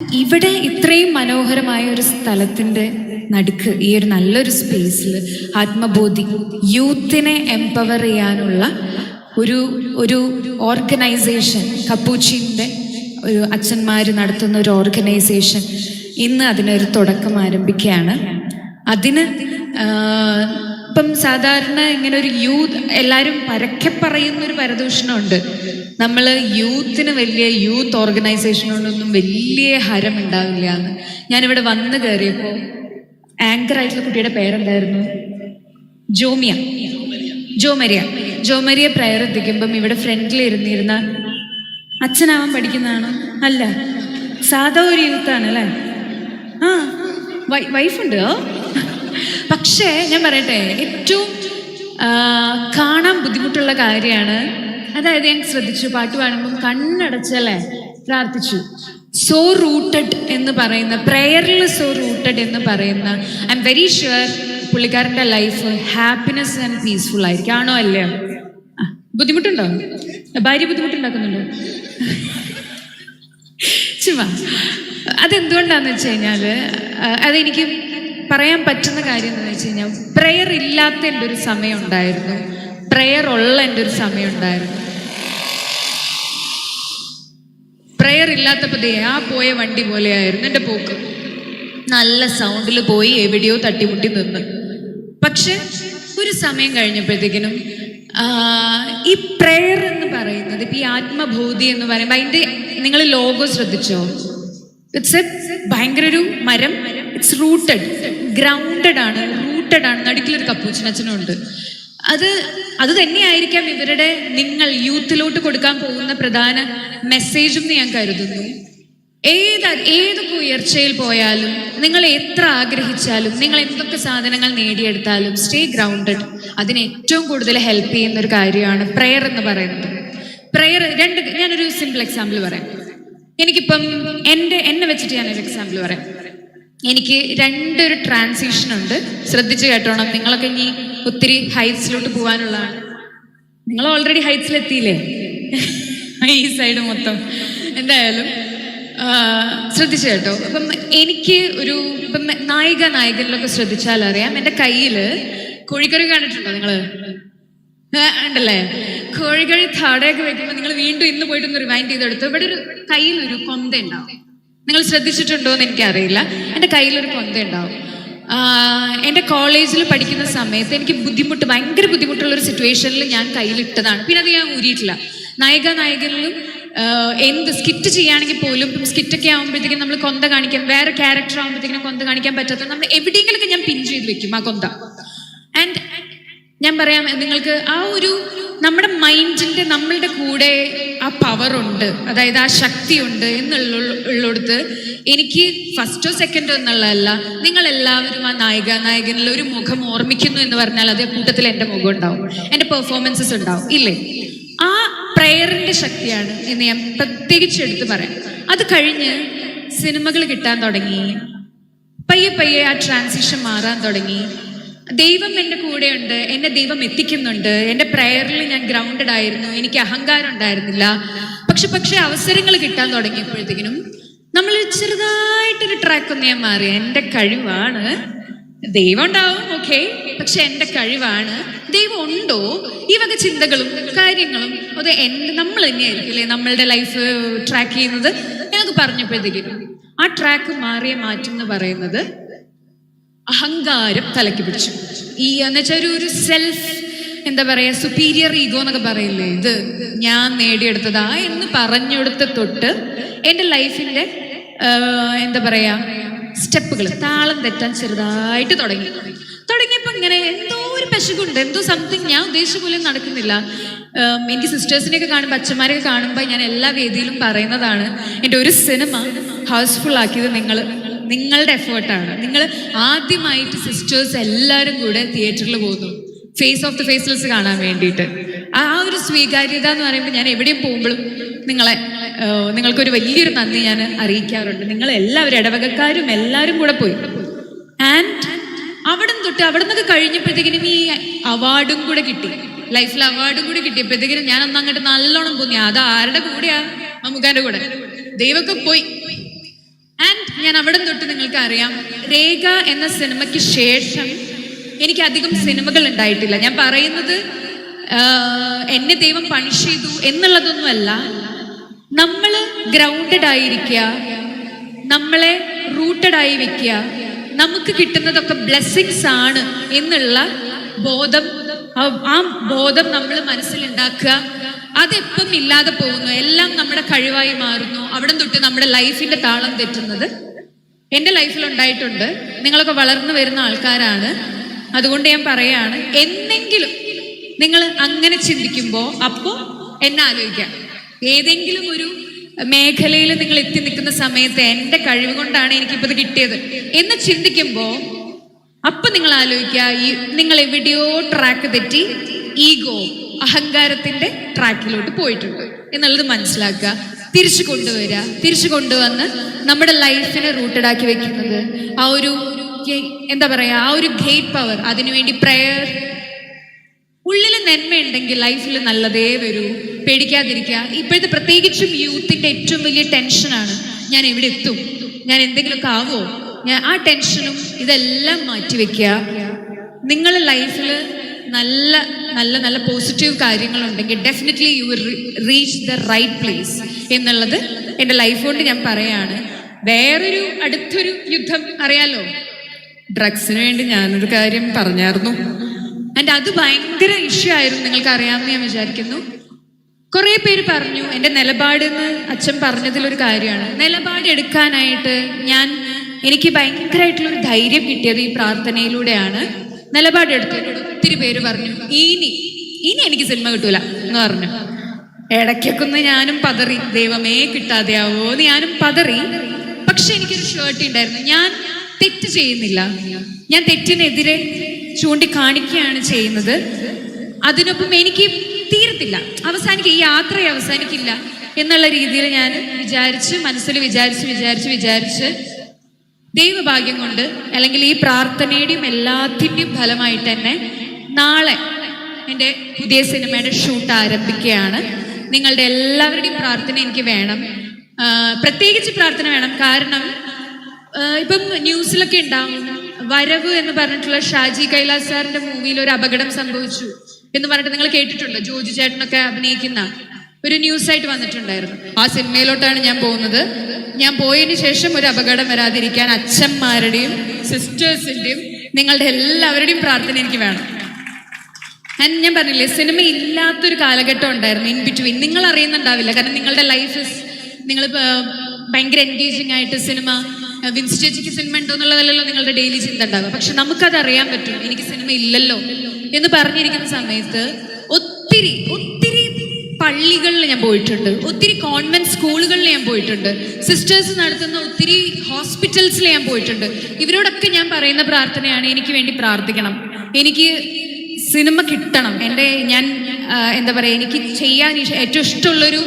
ഇവിടെ ഇത്രയും മനോഹരമായ ഒരു സ്ഥലത്തിന്റെ നടുക്ക് ഈ ഒരു നല്ലൊരു സ്പേസിൽ ആത്മബോധി യൂത്തിനെ എംപവർ ചെയ്യാനുള്ള ഒരു ഒരു ഓർഗനൈസേഷൻ കപ്പൂച്ചിന്റെ ഒരു അച്ഛന്മാർ നടത്തുന്ന ഒരു ഓർഗനൈസേഷൻ ഇന്ന് അതിനൊരു തുടക്കം ആരംഭിക്കുകയാണ്. അതിന് ഇപ്പം സാധാരണ ഇങ്ങനെ ഒരു യൂത്ത് എല്ലാവരും പരക്കെ പറയുന്ന ഒരു പരദൂഷണമുണ്ട്. നമ്മൾ യൂത്തിന് വലിയ യൂത്ത് ഓർഗനൈസേഷനോടൊന്നും വലിയ ഹരം ഉണ്ടാവില്ല എന്ന് ഞാനിവിടെ വന്ന് കയറിയപ്പോൾ ആങ്കർ ആയിട്ടുള്ള കുട്ടിയുടെ പേരെന്തായിരുന്നു? ജോമിയ. ജോമരിയ. ജോമരിയ പ്രയർ എത്തിക്കുമ്പം ഇവിടെ ഫ്രണ്ടിൽ ഇരുന്നിരുന്ന അച്ഛനാവാൻ പഠിക്കുന്നതാണോ? അല്ല സാധാ ഒരു യൂത്താണ് അല്ലേ? ആ വൈഫുണ്ട്. പക്ഷേ ഞാൻ പറയട്ടെ ഏറ്റവും കാണാൻ ബുദ്ധിമുട്ടുള്ള കാര്യമാണ് അതായത് ഞാൻ ശ്രദ്ധിച്ചു പാട്ട് പാടുമ്പം കണ്ണടച്ചല്ലേ പ്രാർത്ഥിച്ചു. സോ റൂട്ടഡ് എന്ന് പറയുന്ന പ്രെയറിൽ സോ റൂട്ടഡ് എന്ന് പറയുന്ന ഐ എം വെരി ഷുവർ പുള്ളിക്കാരന്റെ ലൈഫ് ഹാപ്പിനെസ് ആൻഡ് പീസ്ഫുൾ ആയിരിക്കും. ആണോ അല്ലേ ബുദ്ധിമുട്ടുണ്ടോ? ഭാര്യ ബുദ്ധിമുട്ടുണ്ടാക്കുന്നുണ്ടോ? ചുമ്മാ. അതെന്തുകൊണ്ടാന്ന് വെച്ച് കഴിഞ്ഞാൽ അതെനിക്ക് പറയാൻ പറ്റുന്ന കാര്യം എന്ന് വെച്ച് കഴിഞ്ഞാൽ പ്രെയർ ഇല്ലാത്ത എന്റെ ഒരു സമയം ഉണ്ടായിരുന്നു. പ്രെയർ ഉള്ള എന്റെ ഒരു സമയം ഉണ്ടായിരുന്നു. പ്രെയർ ഇല്ലാത്തപ്പോൾ ദേ ആ പോയ വണ്ടി പോലെയായിരുന്നു എന്റെ പോക്ക്. നല്ല സൗണ്ടിൽ പോയി എവിടെയോ തട്ടിമുട്ടി നിന്ന്. പക്ഷെ ഒരു സമയം കഴിഞ്ഞപ്പോഴത്തേക്കിനും ഈ പ്രെയർ എന്ന് പറയുന്നത് ഇപ്പം ഈ ആത്മഭൂതി എന്ന് പറയുമ്പോൾ അതിന്റെ നിങ്ങൾ ലോഗോ ശ്രദ്ധിച്ചോ? ഇറ്റ്സ് എ ഭയങ്കര ഒരു മരം. ഇറ്റ്സ് റൂട്ടഡ് ഗ്രൗണ്ടഡ് ആണ് റൂട്ടഡ് ആണ്. നടുക്കിലൊരു കപ്പൂച്ചനച്ഛനുണ്ട് അത് അത് തന്നെയായിരിക്കാം ഇവരുടെ നിങ്ങൾ യൂത്തിലോട്ട് കൊടുക്കാൻ പോകുന്ന പ്രധാന മെസ്സേജും ഞാൻ കരുതുന്നു. ഏത് ഏത് ഉയർച്ചയിൽ പോയാലും നിങ്ങൾ എത്ര ആഗ്രഹിച്ചാലും നിങ്ങൾ എന്തൊക്കെ സാധനങ്ങൾ നേടിയെടുത്താലും സ്റ്റേ ഗ്രൗണ്ടഡ് അതിന് ഏറ്റവും കൂടുതൽ ഹെൽപ്പ് ചെയ്യുന്ന ഒരു കാര്യമാണ് പ്രെയർ എന്ന് പറയുന്നത്. പ്രെയർ രണ്ട് ഞാനൊരു സിമ്പിൾ എക്സാമ്പിൾ പറയാം. എനിക്കിപ്പം എന്റെ എന്നെ വെച്ചിട്ട് ഞാനൊരു എക്സാമ്പിൾ പറയാം. എനിക്ക് രണ്ടൊരു ട്രാൻസിഷൻ ഉണ്ട്. ശ്രദ്ധിച്ചു കേട്ടോണം. നിങ്ങളൊക്കെ ഇനി ഒത്തിരി ഹൈറ്റ്സിലോട്ട് പോകാനുള്ളതാണ് നിങ്ങൾ ഓൾറെഡി ഹൈറ്റ്സിലെത്തിയില്ലേ ഈ സൈഡ് മൊത്തം. എന്തായാലും ശ്രദ്ധിച്ചു കേട്ടോ. അപ്പം എനിക്ക് ഒരു ഇപ്പം നായിക നായകനിലൊക്കെ ശ്രദ്ധിച്ചാൽ അറിയാം. എന്റെ കയ്യിൽ കോഴിക്കറി കണ്ടിട്ടുണ്ടോ നിങ്ങൾ ഉണ്ടല്ലേ? കോഴിക്കറി താടയൊക്കെ വെക്കുമ്പോൾ നിങ്ങൾ വീണ്ടും ഇന്ന് പോയിട്ടൊന്ന് റിമൈൻഡ് ചെയ്തെടുത്തു. ഇവിടെ ഒരു കയ്യിൽ ഒരു കൊന്ത ഉണ്ടാവും. നിങ്ങൾ ശ്രദ്ധിച്ചിട്ടുണ്ടോ എന്ന് എനിക്കറിയില്ല. എന്റെ കയ്യിലൊരു കൊന്ത ഉണ്ടാവും എന്റെ കോളേജിൽ പഠിക്കുന്ന സമയത്ത് എനിക്ക് ബുദ്ധിമുട്ട് ഭയങ്കര ബുദ്ധിമുട്ടുള്ള ഒരു സിറ്റുവേഷനിൽ ഞാൻ കയ്യിലിട്ടതാണ്. പിന്നെ അത് ഞാൻ ഊരിയിട്ടില്ല. നായിക നായകനിലും എന്ത് സ്കിറ്റ് ചെയ്യുകയാണെങ്കിൽ പോലും ഇപ്പം സ്കിറ്റൊക്കെ ആകുമ്പോഴത്തേക്കും നമ്മൾ കൊന്ത കാണിക്കാൻ വേറെ ക്യാരക്ടർ ആകുമ്പോഴത്തേക്കും കൊന്ത കാണിക്കാൻ പറ്റാത്ത നമ്മൾ എവിടെയെങ്കിലൊക്കെ ഞാൻ പിൻ ചെയ്ത് വെക്കും ആ കൊന്ത. ആൻഡ് ഞാൻ പറയാം നിങ്ങൾക്ക് ആ ഒരു നമ്മുടെ മൈൻഡിന്റെ നമ്മളുടെ കൂടെ ഉണ്ട് അതായത് ആ ശക്തി ഉണ്ട് എന്നുള്ള ഉള്ളിടത്ത് എനിക്ക് ഫസ്റ്റോ സെക്കൻഡോ എന്നുള്ളതല്ല നിങ്ങൾ എല്ലാവരും ആ നായിക നായകനിൽ ഒരു മുഖം ഓർമ്മിക്കുന്നു എന്ന് പറഞ്ഞാൽ അതേ കൂട്ടത്തിൽ എന്റെ മുഖം ഉണ്ടാവും എന്റെ പെർഫോമൻസസ് ഉണ്ടാവും ഇല്ലേ? ആ പ്രയറിന്റെ ശക്തിയാണ് എന്ന് ഞാൻ പ്രത്യേകിച്ച് എടുത്ത് പറയാം. അത് കഴിഞ്ഞ് സിനിമകൾ കിട്ടാൻ തുടങ്ങി പയ്യെ പയ്യെ ആ ട്രാൻസിഷൻ മാറാൻ തുടങ്ങി ദൈവം എന്റെ കൂടെയുണ്ട് എന്നെ ദൈവം എത്തിക്കുന്നുണ്ട് എന്റെ പ്രയറിൽ ഞാൻ ഗ്രൗണ്ടഡ് ആയിരുന്നു എനിക്ക് അഹങ്കാരം ഉണ്ടായിരുന്നില്ല. പക്ഷെ പക്ഷെ അവസരങ്ങൾ കിട്ടാൻ തുടങ്ങിയപ്പോഴത്തേക്കിനും നമ്മൾ ചെറുതായിട്ടൊരു ട്രാക്ക് ഒന്ന് ഞാൻ മാറി എന്റെ കഴിവാണ് ദൈവം ഉണ്ടാവും ഓക്കെ പക്ഷെ എന്റെ കഴിവാണ് ദൈവം ഉണ്ടോ? ഈ വക ചിന്തകളും കാര്യങ്ങളും അത് എന്റെ നമ്മൾ തന്നെയായിരിക്കും അല്ലേ നമ്മളുടെ ലൈഫ് ട്രാക്ക് ചെയ്യുന്നത്? എന്നൊക്കെ പറഞ്ഞപ്പോഴത്തേക്കിനും ആ ട്രാക്ക് മാറിയ മാറ്റം എന്ന് പറയുന്നത് അഹങ്കാരം തലയ്ക്ക് പിടിച്ചു. ഈ എന്ന് വെച്ചാൽ ഒരു ഒരു സെൽഫ് എന്താ പറയാ സുപ്പീരിയർ ഈഗോ എന്നൊക്കെ പറയില്ലേ ഇത് ഞാൻ നേടിയെടുത്തതാ എന്ന് പറഞ്ഞെടുത്ത തൊട്ട് എന്റെ ലൈഫിന്റെ എന്താ പറയാ സ്റ്റെപ്പുകൾ താളം തെറ്റാൻ ചെറുതായിട്ട് തുടങ്ങി. തുടങ്ങിയപ്പോൾ ഇങ്ങനെ എന്തോ ഒരു പശുക്കുണ്ട് എന്തോ സംതിങ് ഞാൻ ഉദ്ദേശിച്ച പോലും നടക്കുന്നില്ല. എനിക്ക് സിസ്റ്റേഴ്സിനെയൊക്കെ കാണുമ്പോൾ അച്ഛന്മാരെയൊക്കെ കാണുമ്പോൾ ഞാൻ എല്ലാ വേദിയിലും പറയുന്നതാണ് എന്റെ ഒരു സിനിമ ഹൗസ്ഫുൾ ആക്കിയത് നിങ്ങൾ നിങ്ങളുടെ എഫേർട്ടാണ് നിങ്ങൾ ആദ്യമായിട്ട് സിസ്റ്റേഴ്സ് എല്ലാവരും കൂടെ തിയേറ്ററിൽ പോകുന്നു. ഫേസ് ഓഫ് ദി ഫേസ്ലെസ് കാണാൻ വേണ്ടിയിട്ട്. ആ ഒരു സ്വീകാര്യത എന്ന് പറയുമ്പോൾ ഞാൻ എവിടെയും പോകുമ്പോഴും നിങ്ങളെ നിങ്ങൾക്കൊരു വലിയൊരു നന്ദി ഞാൻ അറിയിക്കാറുണ്ട്. നിങ്ങൾ എല്ലാവരും ഇടവകക്കാരും എല്ലാവരും കൂടെ പോയി. ആൻഡ് അവിടെ നിന്ന് തൊട്ട് അവിടെ നിന്നൊക്കെ കഴിഞ്ഞപ്പോഴത്തേക്കിനും ഈ അവാർഡും കൂടെ കിട്ടി. ലൈഫിൽ അവാർഡും കൂടെ കിട്ടിയപ്പോഴത്തേക്കിനും ഞാൻ അന്ന് അങ്ങോട്ട് നല്ലോണം തോന്നി അത് ആരുടെ കൂടെയാ? മമ്മൂക്കാന്റെ കൂടെ. ദൈവമൊക്കെ പോയി. ആൻഡ് ഞാൻ അവിടെ തൊട്ട് നിങ്ങൾക്ക് അറിയാം രേഖ എന്ന സിനിമയ്ക്ക് ശേഷം എനിക്ക് അധികം സിനിമകൾ ഉണ്ടായിട്ടില്ല. ഞാൻ പറയുന്നത് എന്നെ ദൈവം പണിഷ് ചെയ്തു എന്നുള്ളതൊന്നുമല്ല. നമ്മൾ ഗ്രൗണ്ടഡ് ആയിരിക്കുക നമ്മളെ റൂട്ടഡ് ആയി വെക്കുക നമുക്ക് കിട്ടുന്നതൊക്കെ ബ്ലെസ്സിങ്സ് ആണ് എന്നുള്ള ബോധം ആ- ബോധം നമ്മൾ മനസ്സിലുണ്ടാക്കുക. അതെപ്പം ഇല്ലാതെ പോകുന്നു. എല്ലാം നമ്മുടെ കഴിവായി മാറുന്നു. അവിടെ തൊട്ട് നമ്മുടെ ലൈഫിന്റെ താളം തെറ്റുന്നത് എന്റെ ലൈഫിൽ ഉണ്ടായിട്ടുണ്ട്. നിങ്ങളൊക്കെ വളർന്നു വരുന്ന ആൾക്കാരാണ്. അതുകൊണ്ട് ഞാൻ പറയാണ് എന്നെങ്കിലും നിങ്ങൾ അങ്ങനെ ചിന്തിക്കുമ്പോൾ അപ്പോൾ എന്നെ ആലോചിക്കാം ഏതെങ്കിലും ഒരു മേഖലയിൽ നിങ്ങൾ എത്തി നിൽക്കുന്ന സമയത്ത് എന്റെ കഴിവ് കൊണ്ടാണ് എനിക്കിപ്പോൾ ഇത് കിട്ടിയത് എന്ന് ചിന്തിക്കുമ്പോൾ അപ്പൊ നിങ്ങൾ ആലോചിക്കുക ഈ നിങ്ങൾ എവിടെയോ ട്രാക്ക് തെറ്റി ഈഗോ അഹങ്കാരത്തിന്റെ ട്രാക്കിലോട്ട് പോയിട്ടുണ്ട് എന്നുള്ളത് മനസ്സിലാക്കുക. തിരിച്ചു കൊണ്ടുവരിക തിരിച്ചു കൊണ്ടുവന്ന് നമ്മുടെ ലൈഫിനെ റൂട്ടഡ് ആക്കി വെക്കുന്നത് ആ ഒരു എന്താ പറയാ ആ ഒരു ഗേറ്റ് പവർ അതിനുവേണ്ടി പ്രയർ ഉള്ളിൽ നന്മയുണ്ടെങ്കിൽ ലൈഫിൽ നല്ലതേ വരൂ. പേടിക്കാതിരിക്കുക. ഇപ്പോഴത്തെ പ്രത്യേകിച്ചും യൂത്തിന്റെ ഏറ്റവും വലിയ ടെൻഷനാണ് ഞാൻ എവിടെ എത്തും? ഞാൻ എന്തെങ്കിലുമൊക്കെ ആവോ ഞാൻ ആ ടെൻഷനും ഇതെല്ലാം മാറ്റിവെക്കുക നിങ്ങൾ ലൈഫിൽ നല്ല നല്ല നല്ല positive കാര്യങ്ങളുണ്ടെങ്കിൽ definitely you will reach the right place എന്നുള്ളത് എന്റെ ലൈഫ് കൊണ്ട് ഞാൻ പറയാണ്. വേറൊരു അടുത്തൊരു യുദ്ധം അറിയാലോ? ഡ്രഗ്സിന് വേണ്ടി ഞാനൊരു കാര്യം പറഞ്ഞായിരുന്നു ആൻഡ് അത് ഭയങ്കര ഇഷ്യൂ ആയിരുന്നു നിങ്ങൾക്ക് അറിയാമെന്ന് ഞാൻ വിചാരിക്കുന്നു. കുറെ പേര് പറഞ്ഞു എന്റെ നിലപാടെന്ന് അച്ഛൻ പറഞ്ഞതിലൊരു കാര്യമാണ്. നിലപാട് എടുക്കാനായിട്ട് ഞാൻ എനിക്ക് ഭയങ്കരമായിട്ടുള്ള ധൈര്യം കിട്ടിയത് ഈ പ്രാർത്ഥനയിലൂടെയാണ്. നിലപാടെടുത്ത് ഒത്തിരി പേര് പറഞ്ഞു ഇനി ഇനി എനിക്ക് സിനിമ കിട്ടൂല എന്ന് പറഞ്ഞു. ഇടയ്ക്കൊക്കെ ഒന്ന് ഞാനും പതറി ദൈവമേ കിട്ടാതെയാവോ? എന്ന് ഞാനും പതറി. പക്ഷെ എനിക്കൊരു ഷർട്ട് ഉണ്ടായിരുന്നു. ഞാൻ തെറ്റ് ചെയ്യുന്നില്ല. ഞാൻ തെറ്റിനെതിരെ ചൂണ്ടിക്കാണിക്കുകയാണ് ചെയ്യുന്നത്. അതിനൊപ്പം എനിക്ക് തീരത്തില്ല. അവസാനിക്കുക ഈ യാത്ര അവസാനിക്കില്ല എന്നുള്ള രീതിയിൽ ഞാൻ വിചാരിച്ച് മനസ്സിൽ വിചാരിച്ച് വിചാരിച്ച് വിചാരിച്ച് ദൈവഭാഗ്യം കൊണ്ട് അല്ലെങ്കിൽ ഈ പ്രാർത്ഥനയുടെയും എല്ലാത്തിന്റെയും ഫലമായിട്ട് തന്നെ നാളെ എന്റെ പുതിയ സിനിമയുടെ ഷൂട്ട് ആരംഭിക്കുകയാണ്. നിങ്ങളുടെ എല്ലാവരുടെയും പ്രാർത്ഥന എനിക്ക് വേണം. പ്രത്യേകിച്ച് പ്രാർത്ഥന വേണം. കാരണം ഇപ്പം ന്യൂസിലൊക്കെ ഉണ്ടാവും വരവ് എന്ന് പറഞ്ഞിട്ടുള്ള ഷാജി കൈലാസ് സാറിന്റെ മൂവിയിൽ ഒരു അപകടം സംഭവിച്ചു എന്ന് പറഞ്ഞിട്ട് നിങ്ങൾ കേട്ടിട്ടുണ്ട്? ജോജു ചേട്ടനൊക്കെ അഭിനയിക്കുന്ന ഒരു ന്യൂസായിട്ട് വന്നിട്ടുണ്ടായിരുന്നു. ആ സിനിമയിലോട്ടാണ് ഞാൻ പോകുന്നത്. ഞാൻ പോയതിന് ശേഷം ഒരു അപകടം വരാതിരിക്കാൻ അച്ഛന്മാരുടെയും സിസ്റ്റേഴ്സിന്റെയും നിങ്ങളുടെ എല്ലാവരുടെയും പ്രാർത്ഥന എനിക്ക് വേണം. ഞാൻ പറഞ്ഞില്ലേ സിനിമ ഇല്ലാത്തൊരു കാലഘട്ടം ഉണ്ടായിരുന്നു ഇൻ ബിറ്റ്വീൻ നിങ്ങൾ അറിയുന്നുണ്ടാവില്ല. കാരണം നിങ്ങളുടെ ലൈഫ് നിങ്ങൾ ഭയങ്കര എൻഗേജിങ് ആയിട്ട് സിനിമ വിൻസ്റ്റേജിക്ക് സിനിമ ഉണ്ടോ എന്നുള്ളതല്ലല്ലോ നിങ്ങളുടെ ഡെയിലി ചിന്ത ഉണ്ടാവുക. പക്ഷെ നമുക്കത് അറിയാൻ പറ്റും എനിക്ക് സിനിമ ഇല്ലല്ലോ എന്ന് പറഞ്ഞിരിക്കുന്ന സമയത്ത് ഒത്തിരി പള്ളികളിൽ ഞാൻ പോയിട്ടുണ്ട്. ഒത്തിരി കോൺവെന്റ് സ്കൂളുകളിൽ ഞാൻ പോയിട്ടുണ്ട്. സിസ്റ്റേഴ്സ് നടത്തുന്ന ഒത്തിരി ഹോസ്പിറ്റൽസിൽ ഞാൻ പോയിട്ടുണ്ട്. ഇവരോടൊക്കെ ഞാൻ പറയുന്ന പ്രാർത്ഥനയാണ് എനിക്ക് വേണ്ടി പ്രാർത്ഥിക്കണം. എനിക്ക് സിനിമ കിട്ടണം. എന്റെ ഞാൻ എന്താ പറയുക എനിക്ക് ചെയ്യാൻ ഏറ്റവും ഇഷ്ടമുള്ളൊരു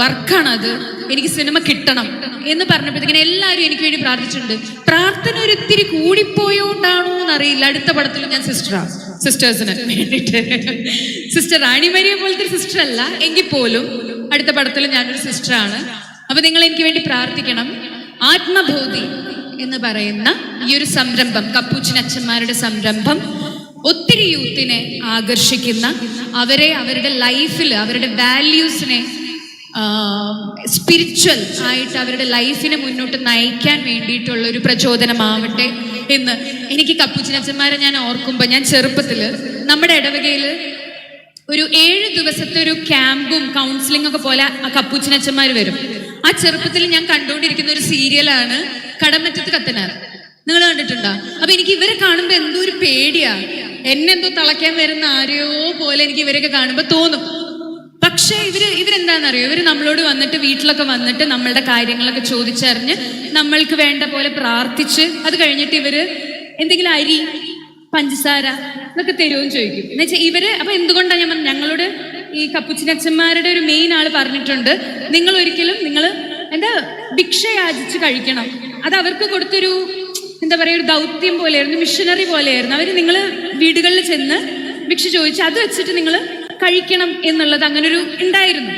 വർക്കാണത് എനിക്ക് സിനിമ കിട്ടണം എന്ന് പറഞ്ഞപ്പോഴത്തേക്കും എല്ലാവരും എനിക്ക് വേണ്ടി പ്രാർത്ഥിച്ചിട്ടുണ്ട്. പ്രാർത്ഥന ഒരു ഇത്തിരി കൂടിപ്പോയോണ്ടാണോ എന്നറിയില്ല അടുത്ത പടത്തിൽ ഞാൻ സിസ്റ്ററാണ് സിസ്റ്റേഴ്സിന് വേണ്ടിയിട്ട്. സിസ്റ്റർ റാണിമരിയെ പോലത്തെ സിസ്റ്റർ അല്ല. എങ്കിൽ പോലും അടുത്ത പടത്തിൽ ഞാനൊരു സിസ്റ്ററാണ് അപ്പൊ നിങ്ങൾ എനിക്ക് വേണ്ടി പ്രാർത്ഥിക്കണം. ആത്മബോധി എന്ന് പറയുന്ന ഈ ഒരു സംരംഭം കപ്പൂച്ചിൻ അച്ഛന്മാരുടെ സംരംഭം ഒത്തിരി യൂത്തിനെ ആകർഷിക്കുന്ന അവരെ അവരുടെ ലൈഫിൽ അവരുടെ വാല്യൂസിനെ സ്പിരിച്വൽ ആയിട്ട് അവരുടെ ലൈഫിനെ മുന്നോട്ട് നയിക്കാൻ വേണ്ടിയിട്ടുള്ള ഒരു പ്രചോദനമാവട്ടെ. എന്ന് എനിക്ക് കപ്പൂച്ചിനച്ഛന്മാരെ ഞാൻ ഓർക്കുമ്പോൾ ഞാൻ ചെറുപ്പത്തിൽ നമ്മുടെ ഇടവകയിൽ ഒരു ഏഴ് ദിവസത്തെ ഒരു ക്യാമ്പും കൗൺസിലിംഗ് ഒക്കെ പോലെ ആ കപ്പൂച്ചിനച്ഛന്മാർ വരും. ആ ചെറുപ്പത്തിൽ ഞാൻ കണ്ടുകൊണ്ടിരിക്കുന്ന ഒരു സീരിയലാണ് കടമറ്റത്ത് കത്തനാർ. നിങ്ങൾ കണ്ടിട്ടുണ്ടോ? അപ്പൊ എനിക്ക് ഇവരെ കാണുമ്പോൾ എന്തോ ഒരു പേടിയാ. എന്നെന്തോ തളയ്ക്കാൻ വരുന്ന ആരെയോ പോലെ എനിക്ക് ഇവരൊക്കെ കാണുമ്പോൾ തോന്നും. പക്ഷേ ഇവർ ഇവരെന്താണെന്നറിയോ ഇവർ നമ്മളോട് വന്നിട്ട് വീട്ടിലൊക്കെ വന്നിട്ട് നമ്മളുടെ കാര്യങ്ങളൊക്കെ ചോദിച്ചറിഞ്ഞ് നമ്മൾക്ക് വേണ്ട പോലെ പ്രാർത്ഥിച്ച് അത് കഴിഞ്ഞിട്ട് ഇവർ എന്തെങ്കിലും അരി പഞ്ചസാര എന്നൊക്കെ തരുമെന്ന് ചോദിക്കും. എന്ന് വെച്ചാൽ ഇവർ അപ്പൊ എന്തുകൊണ്ടാണ് ഞാൻ ഞങ്ങളോട് ഈ കപ്പുച്ചിനച്ചന്മാരുടെ ഒരു മെയിൻ ആൾ പറഞ്ഞിട്ടുണ്ട്. നിങ്ങൾ ഒരിക്കലും നിങ്ങൾ എന്താ ഭിക്ഷ യാചിച്ച് കഴിക്കണം. അത് അവർക്ക് കൊടുത്തൊരു എന്താ പറയുക ഒരു ദൗത്യം പോലെയായിരുന്നു മിഷനറി പോലെയായിരുന്നു. അവർ നിങ്ങൾ വീടുകളിൽ ചെന്ന് ഭിക്ഷ ചോദിച്ച് അത് വെച്ചിട്ട് നിങ്ങൾ കഴിക്കണം എന്നുള്ളത് അങ്ങനൊരു ഉണ്ടായിരുന്നു.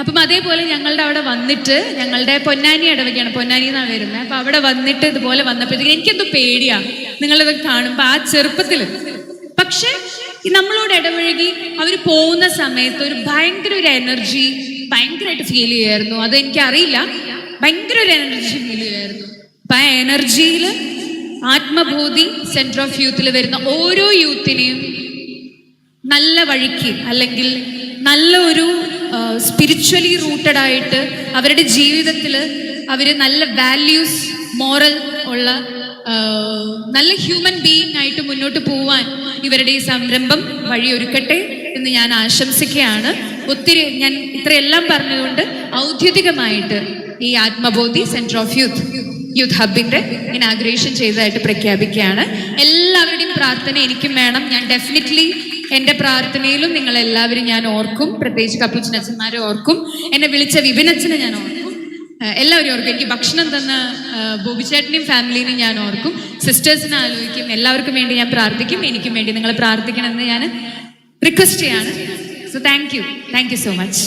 അപ്പം അതേപോലെ ഞങ്ങളുടെ അവിടെ വന്നിട്ട് ഞങ്ങളുടെ പൊന്നാനി ഇടവകയാണ് പൊന്നാനി എന്നാണ് വരുന്നത് അപ്പൊ അവിടെ വന്നിട്ട് ഇതുപോലെ വന്നപ്പോഴത്തേക്ക് എനിക്കെന്തോ പേടിയാ. നിങ്ങളിത് കാണുമ്പോൾ ആ ചെറുപ്പത്തിൽ പക്ഷെ നമ്മളോട് ഇടപഴകി അവർ പോകുന്ന സമയത്ത് ഒരു ഭയങ്കര ഒരു എനർജി ഭയങ്കരമായിട്ട് ഫീൽ ചെയ്യുമായിരുന്നു അത് എനിക്കറിയില്ല. ഭയങ്കര ഒരു എനർജി ഫീൽ ചെയ്യുമായിരുന്നു അപ്പൊ ആ എനർജിയിൽ ആത്മബോധി സെന്റർ ഓഫ് യൂത്തിൽ വരുന്ന ഓരോ യൂത്തിനെയും നല്ല വഴിക്ക് അല്ലെങ്കിൽ നല്ല ഒരു സ്പിരിച്വലി റൂട്ടഡ് ആയിട്ട് അവരുടെ ജീവിതത്തിൽ അവർ നല്ല വാല്യൂസ് മോറൽ ഉള്ള നല്ല ഹ്യൂമൻ ബീയിങ് ആയിട്ട് മുന്നോട്ട് പോവാൻ ഇവരുടെ ഈ സംരംഭം വഴിയൊരുക്കട്ടെ എന്ന് ഞാൻ ആശംസിക്കുകയാണ്. ഒത്തിരി ഞാൻ ഇത്രയെല്ലാം പറഞ്ഞതുകൊണ്ട് ഔദ്യോഗികമായിട്ട് ഈ Atmabodhi centre of youth youth ഹബിന്റെ inauguration ചെയ്തതായിട്ട് പ്രഖ്യാപിക്കുകയാണ്. എല്ലാവരുടെയും പ്രാർത്ഥന എനിക്കും വേണം. ഞാൻ ഡെഫിനറ്റ്ലി എന്റെ പ്രാർത്ഥനയിലും നിങ്ങൾ എല്ലാവരും ഞാൻ ഓർക്കും. പ്രത്യേകിച്ച് കപ്പുച്ചനച്ഛന്മാരെ ഓർക്കും. എന്നെ വിളിച്ച വിപിനച്ഛനെ ഞാൻ ഓർക്കും. എല്ലാവരും ഓർക്കും. എനിക്ക് ഭക്ഷണം തന്ന ബോബിച്ചേട്ടനെയും ഫാമിലിനെയും ഞാൻ ഓർക്കും. സിസ്റ്റേഴ്സിനെ ആലോചിക്കും. എല്ലാവർക്കും വേണ്ടി ഞാൻ പ്രാർത്ഥിക്കും. എനിക്കും വേണ്ടി നിങ്ങൾ പ്രാർത്ഥിക്കണമെന്ന് ഞാൻ റിക്വസ്റ്റ് ചെയ്യാണ്. So thank you thank you so much